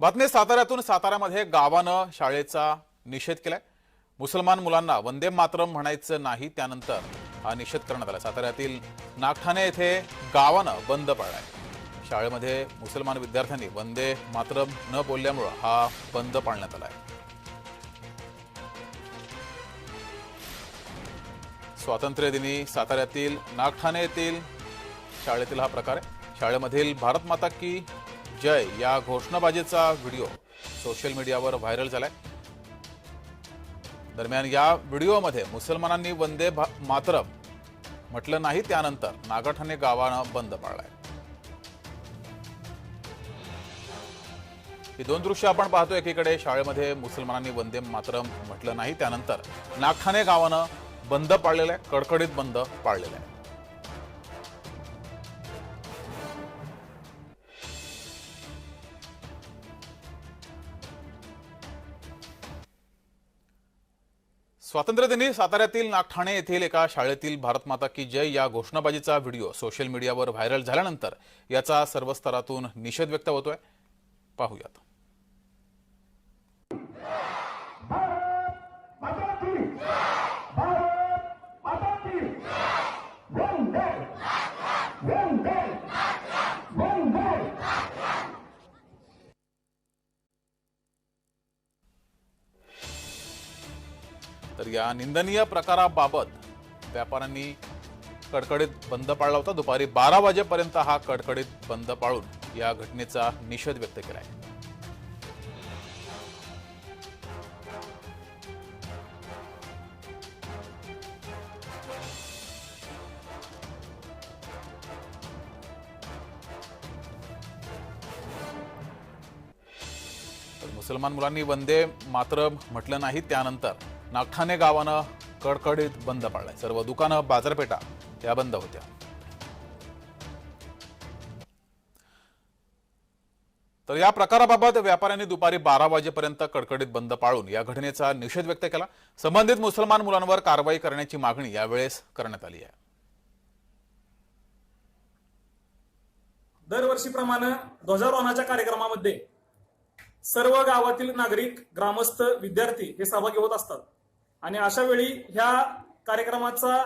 बातमी साताऱ्यातून साताऱ्यामध्ये गावानं शाळेचा निषेध केलाय. मुसलमान मुलांना वंदे मातरम म्हणायचं नाही त्यानंतर हा निषेध करण्यात आला. साताऱ्यातील नागठाणे येथे गावानं बंद पाळलाय. शाळेमध्ये मुसलमान विद्यार्थ्यांनी वंदे मातरम न बोलल्यामुळं हा बंद पाळण्यात आलाय. स्वातंत्र्यदिनी साताऱ्यातील नागठाणे येथील शाळेतील हा प्रकार आहे. शाळेमधील भारत माता की जय या घोषणाबाजीचा व्हिडिओ सोशल मीडियावर व्हायरल झालाय. दरम्यान या व्हिडिओमध्ये मुसलमानांनी वंदे भा- मातरम म्हटलं नाही त्यानंतर नागठाणे गावानं बंद पाळलाय. ही दोन दृश्य आपण पाहतो एकीकडे शाळेमध्ये मुसलमानांनी वंदे मातरम म्हटलं नाही त्यानंतर नागठाणे गावानं बंद पाळलेलं आहे कडकडीत बंद पाळलेलं आहे. स्वातंत्र्यदिनी साताऱ्यातील नागठाणे येथील एका शाळेतील भारत माता की जय या घोषणाबाजीचा व्हिडिओ सोशल मीडियावर व्हायरल झाल्यानंतर याचा सर्व स्तरातून निषेध व्यक्त होतोय. पाहूयात माता की भारत माता की वंदे वंदे वंदे तर या निंदनीय प्रकाराबाबत व्यापाऱ्यांनी कडकडीत बंद पाळला होता. दुपारी बारा वाजेपर्यंत हा कडकडीत बंद पाळून या घटनेचा निषेध व्यक्त केला आहे. मुसलमान मुलांनी वंदे मात्र म्हटलं नाही. त्यानंतर नागठाणे गावानं कडकडीत बंद पाळलाय सर्व दुकानं बाजारपेठा या बंद होत्या. तर या प्रकाराबाबत व्यापाऱ्यांनी दुपारी बारा वाजेपर्यंत कडकडीत बंद पाळून या घटनेचा निषेध व्यक्त केला. संबंधित मुसलमान मुलांवर कारवाई करण्याची मागणी यावेळेस करण्यात आली आहे. दरवर्षीप्रमाणे ध्वजारोहणाच्या कार्यक्रमामध्ये सर्व गावातील नागरिक ग्रामस्थ विद्यार्थी हे सहभागी होत असतात. आणि अशा वेळी ह्या कार्यक्रमाचा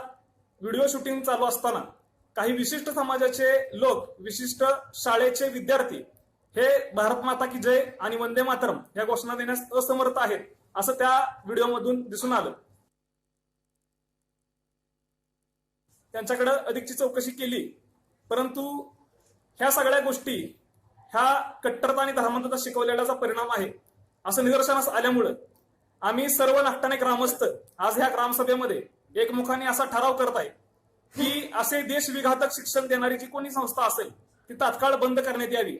व्हिडिओ शूटिंग चालू असताना काही विशिष्ट समाजाचे लोक विशिष्ट शाळेचे विद्यार्थी हे भारत माता की जय आणि वंदे मातरम या घोषणा देण्यास असमर्थ आहेत असं त्या व्हिडिओमधून दिसून आलं. त्यांच्याकडे अधिकची चौकशी केली परंतु ह्या सगळ्या गोष्टी ह्या कट्टरता आणि धर्मांतता शिकवलेल्याचा परिणाम आहे असं निदर्शनास आल्यामुळं आम्ही सर्व नाट्याने ग्रामस्थ आज ह्या ग्रामसभेमध्ये एकमुखाने असा ठराव करत आहे की असे देशविघातक शिक्षण देणारी जी कोणी संस्था असेल ती तात्काळ बंद करण्यात यावी.